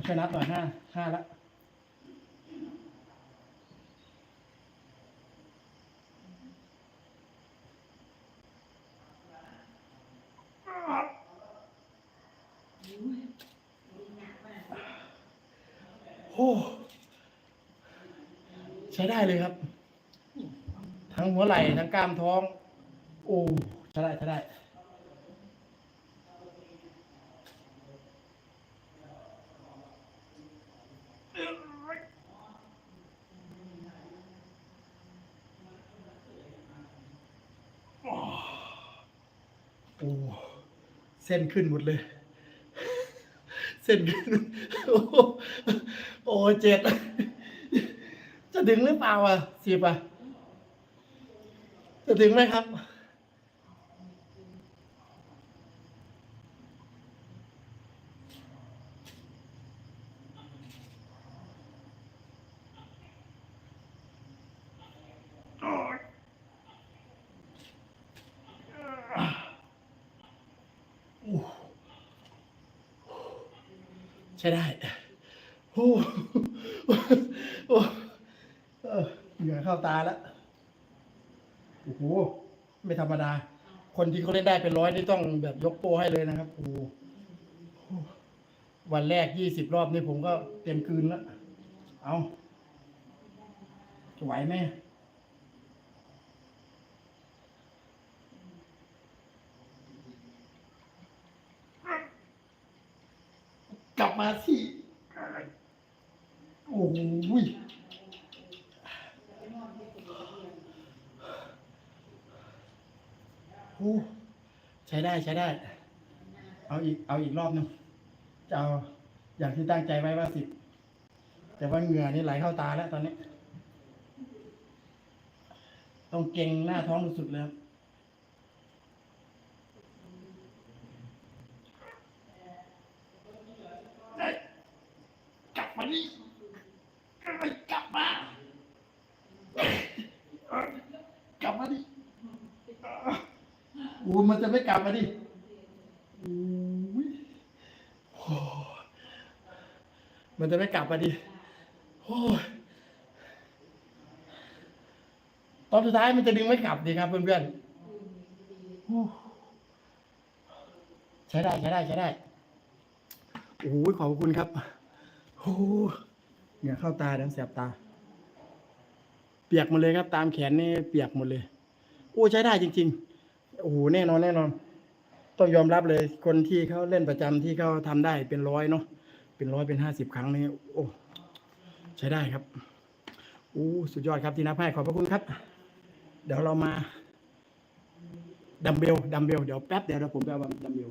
เอาช่วยนับหน่อยห้าห้าละโอ้ใช้ได้เลยครับ ทั้งหัวไหล่ทั้งกล้ามท้อง โอ้ใช้ได้ใช้ได้ โอ้เส้นขึ้นหมดเลย เส้นขึ้น โอ้โอเจ็ดจะถึงหรือเปล่าอะสิบอะจะถึงไหมครับ ใช่ได้โอ้โอ้เหงื่อเข้าตาแล้วโอ้โหไม่ธรรมดา คนที่เขาเล่นได้เป็นร้อยนี่ต้องแบบยกโป้ให้เลยนะครับโอ้วันแรกยี่สิบรอบนี่ผมก็เต็มคืนแล้ว เอาจะไหวไหม บมาสิโอ้ยโอ้ใช้ได้ใช้ได้ เอาอีกเอาอีกรอบหนึงจะเอาอย่างที่ตั้งใจไว้ว่าสิบแต่ว่าเหงื่อนี่ไหลเข้าตาแล้วตอนนี้ ต้องเก่งหน้าท้องสุดๆเลยครับ กลับมาดิกลับมากลับมาดิโอ้มันจะไม่กลับมาดิโอ้โอ้มันจะไม่กลับมาดิโอ้ยตอนสุดท้ายมันจะดึงไม่กลับดีครับเพื่อนๆใช้ได้ใช้ได้ใช้ได้โอ้ยขอบคุณครับ โอ้โหเหงื่อเข้าตาดังแสบตา เปียกหมดเลยครับ ตามแขนนี่เปียกหมดเลย โอ้ใช้ได้จริง ๆ โอ้โหแน่นอนแน่นอน ต้องยอมรับเลยคนที่เขาเล่นประจำที่เขาทำได้เป็นร้อยเนาะเป็นร้อยเป็นห้าสิบครั้งนี่โอ้ใช้ได้ครับโอ้สุดยอดครับที่นับให้ขอบพระคุณครับ เดี๋ยวเรามาดัมเบลดัมเบลเดี๋ยวแป๊บเดี๋ยวเดี๋ยวผมไปเอาดัมเบล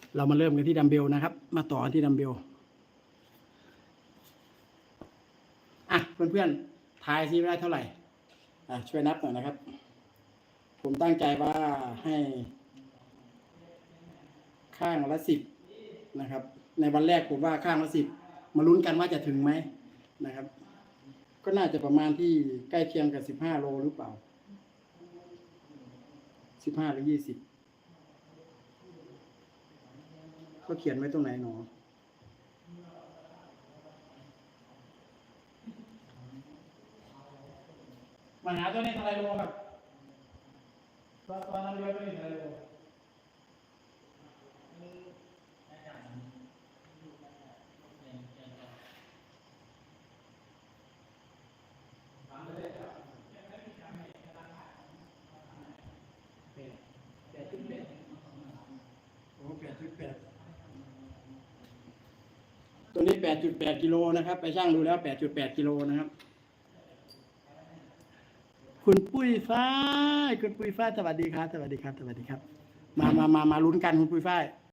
เรามาเริ่มกันที่ดัมเบลนะครับ มาต่อที่ดัมเบลอะเพื่อนๆทายซิได้เท่าไหร่อะช่วยนับหน่อยนะครับ ผมตั้งใจว่าให้ข้างละสิบนะครับ ในวันแรกผมว่าข้างละสิบมาลุ้นกันว่าจะถึงไหมนะครับ ก็น่าจะประมาณที่ใกล้เคียงกับสิบห้าโลหรือเปล่าสิบห้าหรือยี่สิบ เขาเขียนไว้ตรงไหนหนอมาหาตัวนี้เท่าไรโลครับตอนนั้นเรือตัวนี้เท่าไรโลโอ้แปดจุดแปด ตัวนี้แปดจุดแปดกิโลนะครับ ไปช่างดูแล้วแปดจุดแปดกิโลนะครับ คุณปุ้ยฝ้าย คุณปุ้ยฝ้าย สวัสดีครับ สวัสดีครับ สวัสดีครับ มามามามาลุ้นกันคุณปุ้ยฝ้าย